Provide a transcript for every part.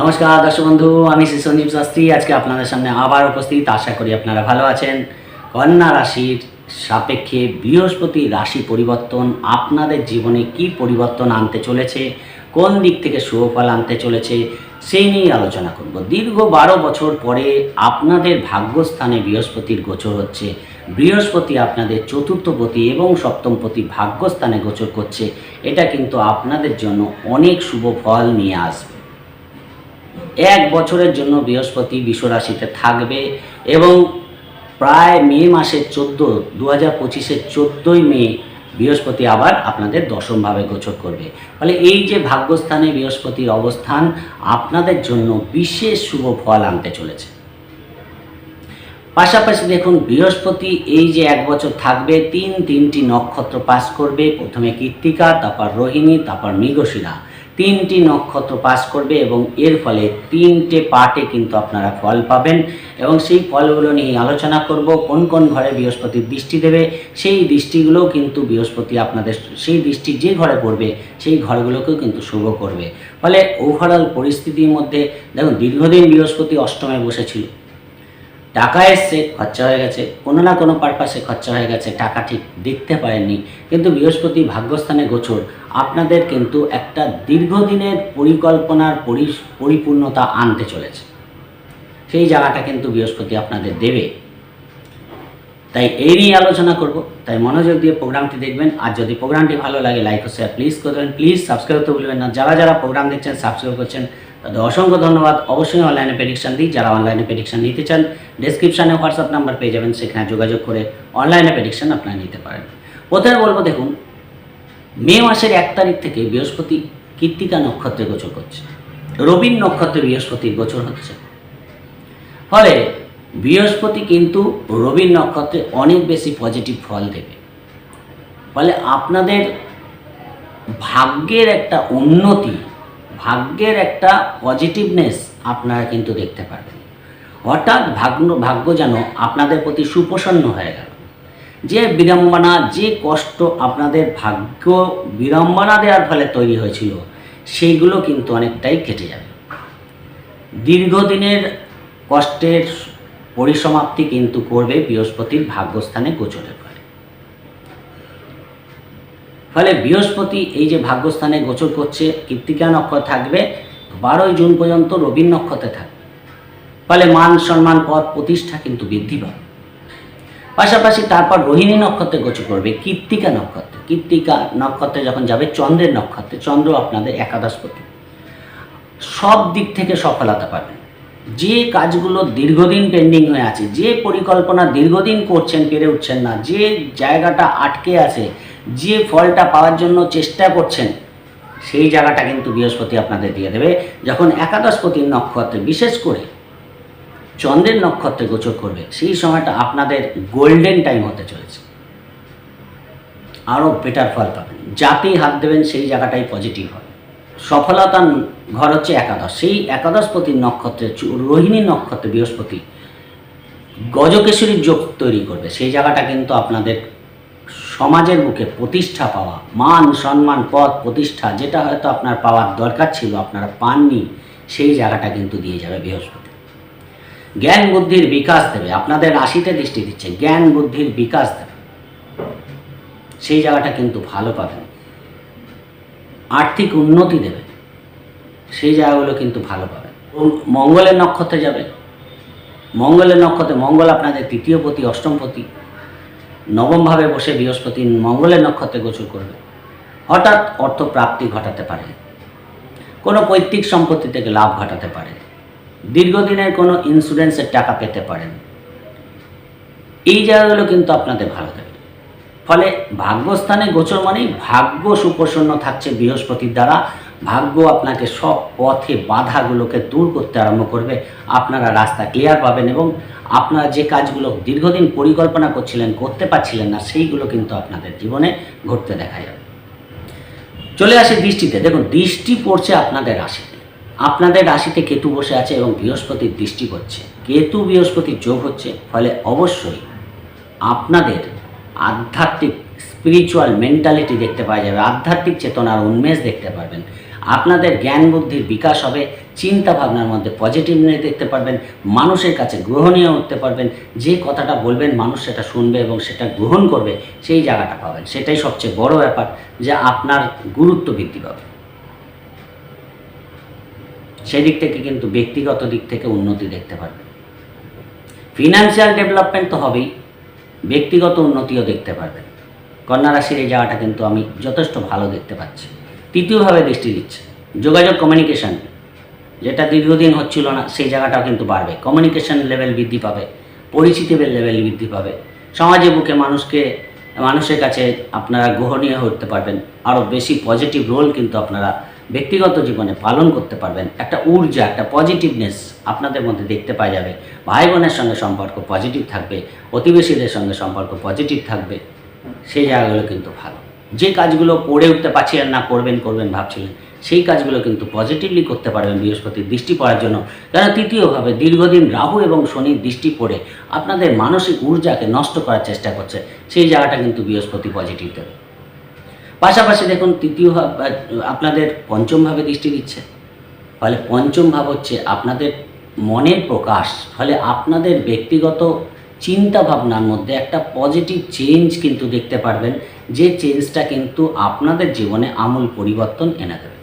নমস্কার, দর্শক বন্ধু, আমি শ্রী সঞ্জীব শাস্ত্রী। আজকে আপনাদের সামনে আবার উপস্থিত। আশা করি আপনারা ভালো আছেন। কন্যা রাশির সাপেক্ষে বৃহস্পতি রাশি পরিবর্তন আপনাদের জীবনে কি পরিবর্তন আনতে চলেছে, কোন দিক থেকে শুভফল আনতে চলেছে, সেই নিয়ে আলোচনা করব। দীর্ঘ বারো বছর পরে আপনাদের ভাগ্যস্থানে বৃহস্পতির গোচর হচ্ছে। বৃহস্পতি আপনাদের চতুর্থপতি এবং সপ্তম সপ্তমপতি ভাগ্যস্থানে গোচর করছে। এটা কিন্তু আপনাদের জন্য অনেক শুভ ফল নিয়ে আসবে। এক বছরের জন্য বৃহস্পতি বিশ্বরাশিতে থাকবে এবং প্রায় মে মাসের চোদ্দ দু হাজার পঁচিশের চোদ্দোই মে বৃহস্পতি আবার আপনাদের দশমভাবে গোচর করবে। ফলে এই যে ভাগ্যস্থানে বৃহস্পতির অবস্থান আপনাদের জন্য বিশেষ শুভ ফল আনতে চলেছে। পাশাপাশি দেখুন, বৃহস্পতি এই যে এক বছর থাকবে, তিন তিনটি নক্ষত্র পাস করবে। প্রথমে কৃত্তিকা, তারপর রোহিণী, তারপর মৃগশিরা। তিনটি নক্ষত্র পাস করবে এবং এর ফলে তিনটে পার্টে কিন্তু আপনারা ফল পাবেন এবং সেই ফলগুলো নিয়ে আলোচনা করব, কোন কোন ঘরে বৃহস্পতি দৃষ্টি দেবে, সেই দৃষ্টিগুলোও কিন্তু বৃহস্পতি আপনাদের, সেই দৃষ্টি যে ঘরে পড়বে, সেই ঘরগুলোকেও কিন্তু শুভ করবে। ফলে ওভারঅল পরিস্থিতির মধ্যে, দেখুন, দীর্ঘদিন বৃহস্পতি অষ্টমে বসেছিল। টাকা এসছে, খরচা হয়ে গেছে, কোনো না কোনো পারপাসে খরচা হয়ে গেছে, টাকা ঠিক দেখতে পারেননি। কিন্তু বৃহস্পতি ভাগ্যস্থানে গোচর, আপনাদের কিন্তু একটা দীর্ঘদিনের পরিকল্পনার পরি- পরিপূর্ণতা আনতে চলেছে। সেই জায়গাটা কিন্তু বৃহস্পতি আপনাদের দেবে। তাই এই নিয়ে আলোচনা করব। তাই মনোযোগ দিয়ে প্রোগ্রামটি দেখবেন। আর যদি প্রোগ্রামটি ভালো লাগে লাইক ও শেয়ার প্লিজ করবেন প্লিজ সাবস্ক্রাইব করতে ভুলবেন না। যারা যারা প্রোগ্রাম দেখছেন সাবস্ক্রাইব করছেন। তাদের অসংখ্য ধন্যবাদ। অবশ্যই অনলাইনে প্রেডিকশন দিই। যারা অনলাইনে প্রেডিকশন নিতে চান ডেসক্রিপশানে হোয়াটসঅ্যাপ নাম্বার পেয়ে যাবেন। সেখানে যোগাযোগ করে অনলাইনে প্রেডিকশন আপনারা নিতে পারেন। প্রথমে বলব দেখুন, মে মাসের এক তারিখ থেকে বৃহস্পতি কৃত্তিকা নক্ষত্রে গোচর করছে। রবির নক্ষত্রে বৃহস্পতির গোচর হচ্ছে। ফলে বৃহস্পতি কিন্তু রবির নক্ষত্রে অনেক বেশি পজিটিভ ফল দেবে। ফলে আপনাদের ভাগ্যের একটা উন্নতি ভাগ্যের একটা পজিটিভনেস আপনারা কিন্তু দেখতে পারবেন। হঠাৎ ভাগ্য ভাগ্য যেন আপনাদের প্রতি সুপ্রসন্ন হয়ে গেল। যে বিড়ম্বনা, যে কষ্ট আপনাদের ভাগ্য বিড়ম্বনা দেওয়ার ফলে তৈরি হয়েছিল, সেইগুলো কিন্তু অনেকটাই কেটে যাবে। দীর্ঘদিনের কষ্টের পরিসমাপ্তি কিন্তু করবে বৃহস্পতির ভাগ্যস্থানে গোচরের ফলে বৃহস্পতি এই যে ভাগ্যস্থানে গোচর করছে কৃত্তিকা নক্ষত্র থাকবে, বারোই জুন পর্যন্ত রবীন নক্ষত্রে থাকবে। ফলে মান সম্মান, পদ প্রতিষ্ঠা কিন্তু বৃদ্ধি পাবে। পাশাপাশি তারপর রোহিণী নক্ষত্রে গোচর করবে কৃত্তিকা নক্ষত্রে। কৃত্তিকা নক্ষত্রে যখন যাবে, চন্দ্রের নক্ষত্রে। চন্দ্র আপনাদের একাদশপতি। সব দিক থেকে সফলতা পাবেন যে কাজগুলো দীর্ঘদিন পেন্ডিং হয়ে আছে, যে পরিকল্পনা দীর্ঘদিন করছেন, পেরে উঠছেন না, যে জায়গাটা আটকে আছে যে ফলটা পাওয়ার জন্য চেষ্টা করছেন, সেই জায়গাটা কিন্তু বৃহস্পতি আপনাদের দিয়ে দেবে। যখন একাদশপতির নক্ষত্রে, বিশেষ করে চন্দ্রের নক্ষত্রে গোচর করবে, সেই সময়টা আপনাদের গোল্ডেন টাইম হতে চলেছে। আরও বেটার ফল পাবেন। যাতেই হাত দেবেন, সেই জায়গাটাই পজিটিভ হবে। সফলতার ঘর হচ্ছে একাদশ। সেই একাদশপতির নক্ষত্রে রোহিণী নক্ষত্রে বৃহস্পতি গজকেশরীর যোগ তৈরি করবে। সেই জায়গাটা কিন্তু আপনাদের সমাজের বুকে প্রতিষ্ঠা পাওয়া, মান, সম্মান, পদ, প্রতিষ্ঠা, যেটা হয়তো আপনার পাওয়ার দরকার ছিল, আপনারা পাননি, সেই জায়গাটা কিন্তু দিয়ে যাবে বৃহস্পতি। জ্ঞান বুদ্ধির বিকাশ দেবে, আপনাদের রাশিতে দৃষ্টি দিচ্ছে, জ্ঞান বুদ্ধির বিকাশ দেবে। সেই জায়গাটা কিন্তু ভালো পাবেন। আর্থিক উন্নতি দেবে, সেই জায়গাগুলো কিন্তু ভালো পাবেন। মঙ্গলের নক্ষত্রে যাবে। মঙ্গলের নক্ষত্রে মঙ্গল আপনাদের তৃতীয় পতি, অষ্টম পতি নবমভাবে বসে বৃহস্পতি মঙ্গলের নক্ষত্রে গোচর করবে। হঠাৎ অর্থ প্রাপ্তি ঘটাতে পারে। কোনো পৈতৃক সম্পত্তি থেকে লাভ ঘটাতে পারে। দীর্ঘদিনের কোনো ইন্স্যুরেন্সের টাকা পেতে পারেন। এই জায়গাগুলো কিন্তু আপনাদের ভালো দেবে ফলে ভাগ্যস্থানে গোচর মানেই ভাগ্য সুপ্রসন্ন থাকছে বৃহস্পতির দ্বারা। ভাগ্য আপনাকে সব পথে বাধাগুলোকে দূর করতে আরম্ভ করবে। আপনারা রাস্তা ক্লিয়ার পাবেন এবং আপনারা যে কাজগুলো দীর্ঘদিন পরিকল্পনা করছিলেন, করতে পারছিলেন না, সেইগুলো কিন্তু আপনাদের জীবনে ঘটতে দেখা যাবে। চলে আসে দৃষ্টিতে। দেখুন, দৃষ্টি পড়ছে আপনাদের রাশিতে। আপনাদের রাশিতে কেতু বসে আছে এবং বৃহস্পতির দৃষ্টি পড়ছে। কেতু বৃহস্পতির যোগ হচ্ছে, ফলে অবশ্যই আপনাদের আধ্যাত্মিক স্পিরিচুয়াল মেন্টালিটি দেখতে পাওয়া যাবে। আধ্যাত্মিক চেতনার উন্মেষ দেখতে পারবেন। আপনাদের জ্ঞান বুদ্ধির বিকাশ হবে, চিন্তা ভাবনার মধ্যে পজিটিভ নিয়ে দেখতে পারবেন, মানুষের কাছে গ্রহণীয় উঠতে পারবেন, যে কথাটা বলবেন মানুষ সেটা শুনবে এবং সেটা গ্রহণ করবে, সেই জায়গাটা পাবেন। সেটাই সবচেয়ে বড় ব্যাপার যে আপনার গুরুত্ব বৃদ্ধি পাবে। সেদিক থেকে কিন্তু ব্যক্তিগত দিক থেকে উন্নতি দেখতে পারবেন। ফিনান্সিয়াল ডেভেলপমেন্ট তো হবেই, ব্যক্তিগত উন্নতিও দেখতে পারবেন। কন্যা রাশির এই জায়গাটা কিন্তু আমি যথেষ্ট ভালো দেখতে পাচ্ছি। তৃতীয়ভাবে দৃষ্টি দিচ্ছে। যোগাযোগ কমিউনিকেশন যেটা দীর্ঘদিন হচ্ছিল না, সেই জায়গাটাও কিন্তু বাড়বে। কমিউনিকেশান লেভেল বৃদ্ধি পাবে, পরিচিতি লেভেল বৃদ্ধি পাবে। সমাজের বুকে মানুষকে, মানুষের কাছে আপনারা গ্রহণীয় উঠতে পারবেন। আরও বেশি পজিটিভ রোল কিন্তু আপনারা ব্যক্তিগত জীবনে পালন করতে পারবেন। একটা ঊর্জা, একটা পজিটিভনেস আপনাদের মধ্যে দেখতে পাওয়া যাবে। ভাই বোনের সঙ্গে সম্পর্ক পজিটিভ থাকবে প্রতিবেশীদের সঙ্গে সম্পর্ক পজিটিভ থাকবে। সেই জায়গাগুলো কিন্তু ভালো। যে কাজগুলো করে উঠতে পারছিলেন না, করবেন করবেন ভাবছিলেন, সেই কাজগুলো কিন্তু পজিটিভলি করতে পারবেন বৃহস্পতির দৃষ্টি পড়ার জন্য। কারণ তৃতীয়ভাবে, দীর্ঘদিন রাহু এবং শনির দৃষ্টি পড়ে আপনাদের মানসিক ঊর্জাকে নষ্ট করার চেষ্টা করছে, সেই জায়গাটা কিন্তু বৃহস্পতি পজিটিভ দেবে। পাশাপাশি দেখুন, তৃতীয় আপনাদের পঞ্চমভাবে দৃষ্টি দিচ্ছে। ফলে পঞ্চম ভাব হচ্ছে আপনাদের মনের প্রকাশ, ফলে আপনাদের ব্যক্তিগত চিন্তা ভাবনার মধ্যে একটা পজিটিভ চেঞ্জ কিন্তু দেখতে পারবেন। যে চেঞ্জটা কিন্তু আপনাদের জীবনে আমূল পরিবর্তন এনে দেবে।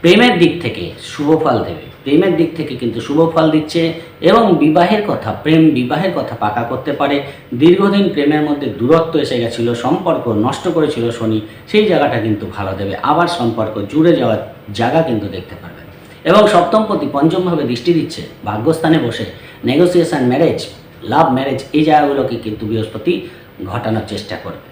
প্রেমের দিক থেকে শুভ ফল দেবে। প্রেমের দিক থেকে কিন্তু শুভ ফল দিচ্ছে এবং বিবাহের কথা, প্রেম বিবাহের কথা পাকা করতে পারে। দীর্ঘদিন প্রেমের মধ্যে দূরত্ব এসে গেছিল, সম্পর্ক নষ্ট করেছিল শনি, সেই জায়গাটা কিন্তু ভালো দেবে। আবার সম্পর্ক জুড়ে যাওয়ার জায়গা কিন্তু দেখতে পারবেন। এবং সপ্তমপতি পঞ্চমভাবে দৃষ্টি দিচ্ছে, ভাগ্যস্থানে বসে। নেগোসিয়েশন ম্যারেজ লাভ ম্যারেজ এই জায়গাগুলোকে কিন্তু বৃহস্পতি ঘটানোর চেষ্টা করবে।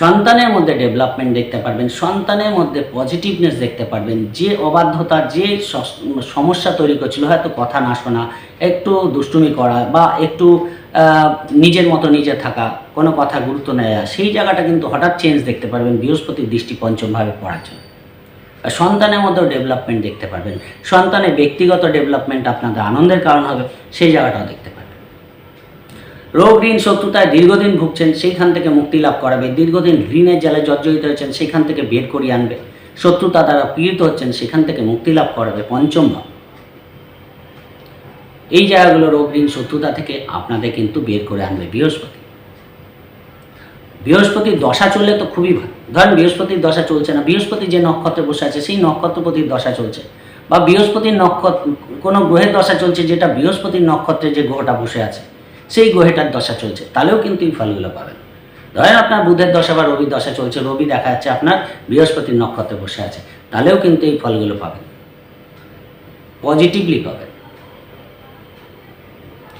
সন্তানের মধ্যে ডেভেলপমেন্ট দেখতে পারবেন, সন্তানের মধ্যে পজিটিভনেস দেখতে পারবেন। যে অবাধ্যতা, যে সমস্যা তৈরি করছিল, হয়তো কথা না শোনা, একটু দুষ্টুমি করা বা একটু নিজের মতো নিজে থাকা, কোনো কথা গুরুত্ব নেওয়া সেই জায়গাটা কিন্তু হঠাৎ চেঞ্জ দেখতে পারবেন বৃহস্পতির দৃষ্টি পঞ্চমভাবে পড়ার জন্য। সন্তানের মধ্যেও ডেভেলপমেন্ট দেখতে পারবেন। সন্তানের ব্যক্তিগত ডেভেলপমেন্ট আপনাদের আনন্দের কারণ হবে, সেই জায়গাটাও দেখতে রোগ ঋণ শত্রুতায় দীর্ঘদিন ভুগছেন, সেইখান থেকে মুক্তি লাভ করাবে। দীর্ঘদিন ঋণের জালে জর্জরিত হয়েছেন সেখান থেকে বের করিয়ে আনবে। শত্রুতা দ্বারা পীড়িত হচ্ছেন, সেখান থেকে মুক্তি লাভ করাবে পঞ্চম ভাব। এই জায়গাগুলো রোগ ঋণ শত্রুতা থেকে আপনাদের কিন্তু বের করে আনবে বৃহস্পতি। বৃহস্পতির দশা চললে তো খুবই ভালো। ধরেন বৃহস্পতির দশা চলছে না, বৃহস্পতি যে নক্ষত্রে বসে আছে, সেই নক্ষত্রপতির দশা চলছে। বা বৃহস্পতির নক্ষত্র, কোনো গ্রহের দশা চলছে যেটা বৃহস্পতির নক্ষত্রে যে গ্রহটা বসে আছে। সেই গ্রহেটার দশা চলছে, তাহলেও কিন্তু এই ফলগুলো পাবেন। ধরেন আপনার বুধের দশা বা রবির দশা চলছে, রবি দেখা যাচ্ছে আপনার বৃহস্পতির নক্ষত্রে বসে আছে, তাহলেও কিন্তু এই ফলগুলো পাবেন। পজিটিভলি পাবেন।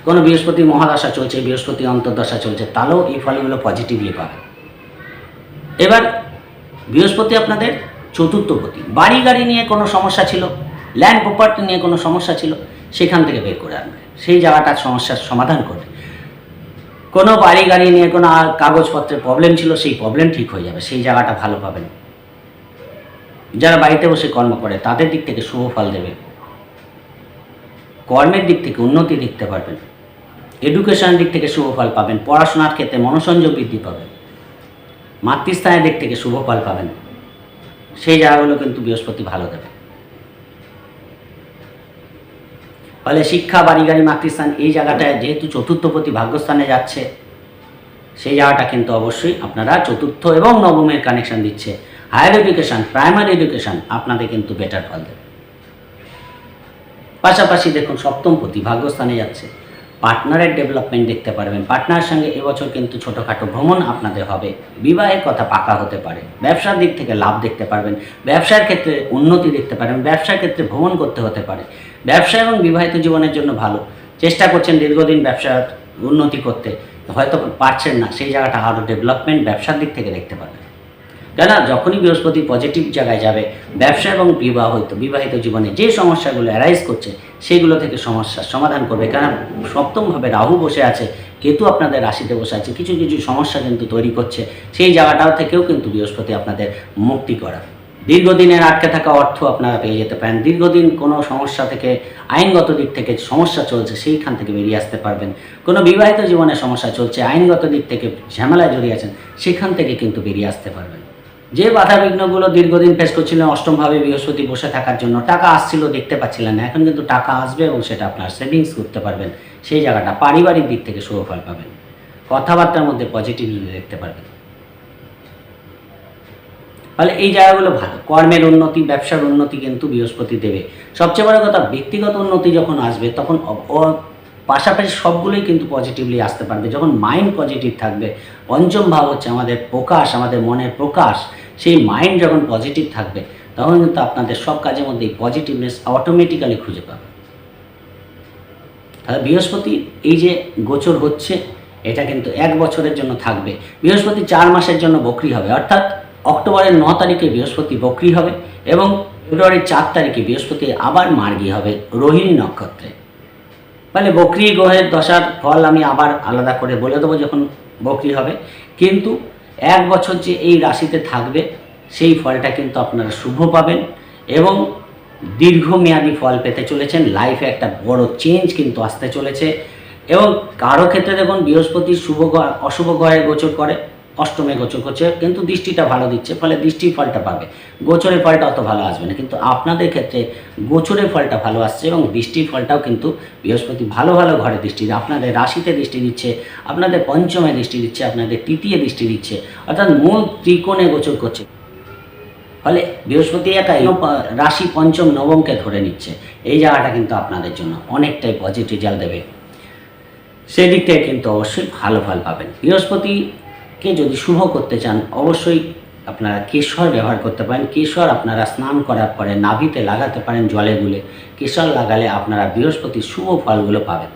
কোনো বৃহস্পতি মহাদশা চলছে, বৃহস্পতি অন্তর্দশা চলছে, তাহলেও এই ফলগুলো পজিটিভলি পাবেন। এবার, বৃহস্পতি আপনাদের চতুর্থপতি বাড়ি গাড়ি নিয়ে কোনো সমস্যা ছিল? ল্যান্ড প্রপার্টি নিয়ে কোনো সমস্যা ছিল? সেখান থেকে বের করে আনবে। সেই জায়গাটার সমস্যার সমাধান করবে। কোনো বাড়ি গাড়ি নিয়ে কোনো কাগজপত্রের প্রবলেম ছিল, সেই প্রবলেম ঠিক হয়ে যাবে, সেই জায়গাটা ভালো পাবেন। যারা বাড়িতে বসে কর্ম করে, তাদের দিক থেকে শুভ ফল দেবে। কর্মের দিক থেকে উন্নতি দেখতে পারবেন। এডুকেশনের দিক থেকে শুভ ফল পাবেন। পড়াশোনার ক্ষেত্রে মনোসংযোগ বৃদ্ধি পাবেন। মাতৃস্থানের দিক থেকে শুভ ফল পাবেন। সেই জায়গাগুলো কিন্তু বৃহস্পতি ভালো দেবে। ফলে শিক্ষা বাড়িগাড়ি মাতৃস্থান এই জায়গাটায় যেহেতু চতুর্থ প্রতি ভাগ্যস্থানে যাচ্ছে, সেই জায়গাটা কিন্তু অবশ্যই আপনারা চতুর্থ এবং নবমের কানেকশন দিচ্ছে। হায়ার এডুকেশান প্রাইমারি এডুকেশান আপনাদের কিন্তু বেটার ফল দেবে। পাশাপাশি দেখুন সপ্তম প্রতি ভাগ্যস্থানে যাচ্ছে। পার্টনারের ডেভেলপমেন্ট দেখতে পারবেন। পার্টনারের সঙ্গে এবছর কিন্তু ছোটোখাটো ভ্রমণ আপনাদের হবে। বিবাহের কথা পাকা হতে পারে। ব্যবসার দিক থেকে লাভ দেখতে পারবেন। ব্যবসার ক্ষেত্রে উন্নতি দেখতে পারবেন। ব্যবসার ক্ষেত্রে ভ্রমণ করতে হতে পারে। ব্যবসা এবং বিবাহিত জীবনের জন্য ভালো। চেষ্টা করছেন দীর্ঘদিন ব্যবসার উন্নতি করতে। হয়তো পারছেন না। সেই জায়গাটা আরও ডেভেলপমেন্ট ব্যবসার দিক থেকে দেখতে পারবেন। কেন যখনই বৃহস্পতি পজিটিভ জায়গায় যাবে, ব্যবসা এবং বিবাহিত বিবাহিত জীবনে যে সমস্যাগুলো অ্যারাইজ করছে, সেগুলো থেকে সমস্যার সমাধান করবে। কারণ সপ্তমভাবে রাহু বসে আছে, কেতু আপনাদের রাশিতে বসে আছে, কিছু কিছু সমস্যা কিন্তু তৈরি করছে, সেই জায়গাটাও থেকেও কিন্তু বৃহস্পতি আপনাদের মুক্তি করা দীর্ঘদিনের আটকে থাকা অর্থ আপনারা পেয়ে যেতে পারেন। দীর্ঘদিন কোনো সমস্যা থেকে, আইনগত দিক থেকে সমস্যা চলছে, সেইখান থেকে বেরিয়ে আসতে পারবেন। কোনো বিবাহিত জীবনে সমস্যা চলছে, আইনগত দিক থেকে ঝামেলায় জড়িয়ে আছেন, সেখান থেকে কিন্তু বেরিয়ে আসতে পারবেন। যে বাধা বিঘ্নগুলো দীর্ঘদিন ফেস করছিলেন অষ্টমভাবে বৃহস্পতি বসে থাকার জন্য টাকা আসছিল, দেখতে পাচ্ছিলেন না। এখন কিন্তু টাকা আসবে এবং সেটা আপনার সেভিংস করতে পারবেন। সেই জায়গাটা পারিবারিক দিক থেকে শুভ ফল পাবেন। কথাবার্তার মধ্যে পজিটিভলি দেখতে পারবেন। ফলে এই জায়গাগুলো ভালো। কর্মের উন্নতি, ব্যবসার উন্নতি কিন্তু বৃহস্পতি দেবে। সবচেয়ে বড় কথা, ব্যক্তিগত উন্নতি যখন আসবে, তখন পাশাপাশি সবগুলোই কিন্তু পজিটিভলি আসতে পারবে। যখন মাইন্ড পজিটিভ থাকবে, পঞ্চম ভাব হচ্ছে আমাদের প্রকাশ, আমাদের মনের প্রকাশ। সেই মাইন্ড যখন পজিটিভ থাকবে, তখন কিন্তু আপনাদের সব কাজের মধ্যে পজিটিভনেস অটোমেটিক্যালি খুঁজে পাবে। তাহলে বৃহস্পতি এই যে গোচর হচ্ছে, এটা কিন্তু এক বছরের জন্য থাকবে। বৃহস্পতি চার মাসের জন্য বকরি হবে, অর্থাৎ অক্টোবরের ন তারিখে বৃহস্পতি বকরি হবে এবং ফেব্রুয়ারির চার তারিখে বৃহস্পতি আবার মার্গী হবে রোহিণী নক্ষত্রে। মানে বকরি, গ্রহের দশার ফল আমি আবার আলাদা করে বলে দেবো যখন বকরি হবে। কিন্তু এক বছর যে এই রাশিতে থাকবে, সেই ফলটা কিন্তু আপনারা শুভ পাবেন এবং দীর্ঘমেয়াদী ফল পেতে চলেছেন। লাইফে একটা বড় চেঞ্জ কিন্তু আসতে চলেছে এবং কারও ক্ষেত্রে দেখুন, বৃহস্পতি শুভ অশুভ গ্রহে গোচর করে। অষ্টমে গোচর করছে, কিন্তু দৃষ্টিটা ভালো দিচ্ছে, ফলে দৃষ্টির ফলটা পাবে। গোচরের ফলটা অত ভালো আসবে না, কিন্তু আপনাদের ক্ষেত্রে গোচরের ফলটা ভালো আসছে এবং দৃষ্টির ফলটাও কিন্তু বৃহস্পতি ভালো ভালো ঘরে দৃষ্টি আপনাদের রাশিতে দৃষ্টি দিচ্ছে, আপনাদের পঞ্চমে দৃষ্টি দিচ্ছে, আপনাদের তৃতীয় দৃষ্টি দিচ্ছে, অর্থাৎ মূল ত্রিকোণে গোচর করছে। ফলে বৃহস্পতি একাই রাশি পঞ্চম নবমকে ধরে নিচ্ছে। এই জায়গাটা কিন্তু আপনাদের জন্য অনেকটাই পজিটিভ রেজাল্ট দেবে। সেদিক থেকে কিন্তু অবশ্যই ভালো ফল পাবেন। বৃহস্পতিকে যদি শুভ করতে চান, অবশ্যই আপনারা কেশর ব্যবহার করতে পারেন। কেশর আপনারা স্নান করার পরে নাভিতে লাগাতে পারেন জলে গুলে। কেশর লাগালে আপনারা বৃহস্পতির শুভ ফলগুলো পাবেন।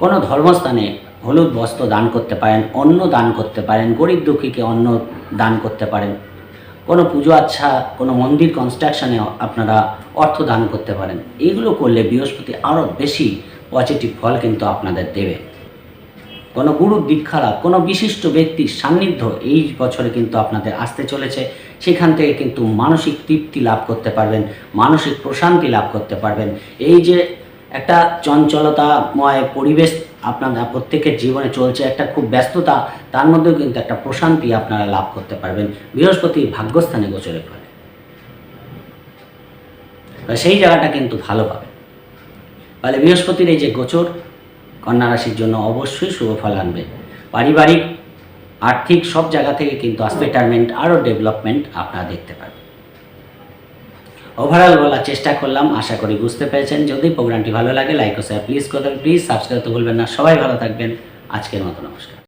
কোনো ধর্মস্থানে হলুদ বস্ত্র দান করতে পারেন, অন্ন দান করতে পারেন, গরিব দুঃখীকে অন্ন দান করতে পারেন। কোনো পুজো আচ্ছা কোনো মন্দির কনস্ট্রাকশনে আপনারা অর্থ দান করতে পারেন। এইগুলো করলে বৃহস্পতি আরও বেশি পজিটিভ ফল কিন্তু আপনাদের দেবে। কোনো গুরু দীক্ষা লাভ কোনো বিশিষ্ট ব্যক্তির সান্নিধ্য এই বছরে কিন্তু আপনাদের আসতে চলেছে। সেখান থেকে কিন্তু মানসিক তৃপ্তি লাভ করতে পারবেন, মানসিক প্রশান্তি লাভ করতে পারবেন। এই যে একটা চঞ্চলতাময় পরিবেশ আপনাদের প্রত্যেকের জীবনে চলছে, একটা খুব ব্যস্ততা, তার মধ্যেও কিন্তু একটা প্রশান্তি আপনারা লাভ করতে পারবেন। বৃহস্পতি ভাগ্যস্থানে ফলে। তো সেই জায়গাটা কিন্তু ভালো পাবে ফলে বৃহস্পতির এই যে গোচর কন্যা রাশির জন্য অবশ্যই শুভ ফল আনবে। পারিবারিক, আর্থিক সব জায়গা থেকে কিন্তু আসপেটারমেন্ট আরও ডেভেলপমেন্ট আপনারা দেখতে পাবেন। ওভারঅল বলার চেষ্টা করলাম, আশা করি বুঝতে পেরেছেন। যদি প্রোগ্রামটি ভালো লাগে লাইক ও শেয়ার প্লিজ করবেন প্লিজ সাবস্ক্রাইব তো ভুলবেন না। সবাই ভালো থাকবেন। আজকের মতো নমস্কার।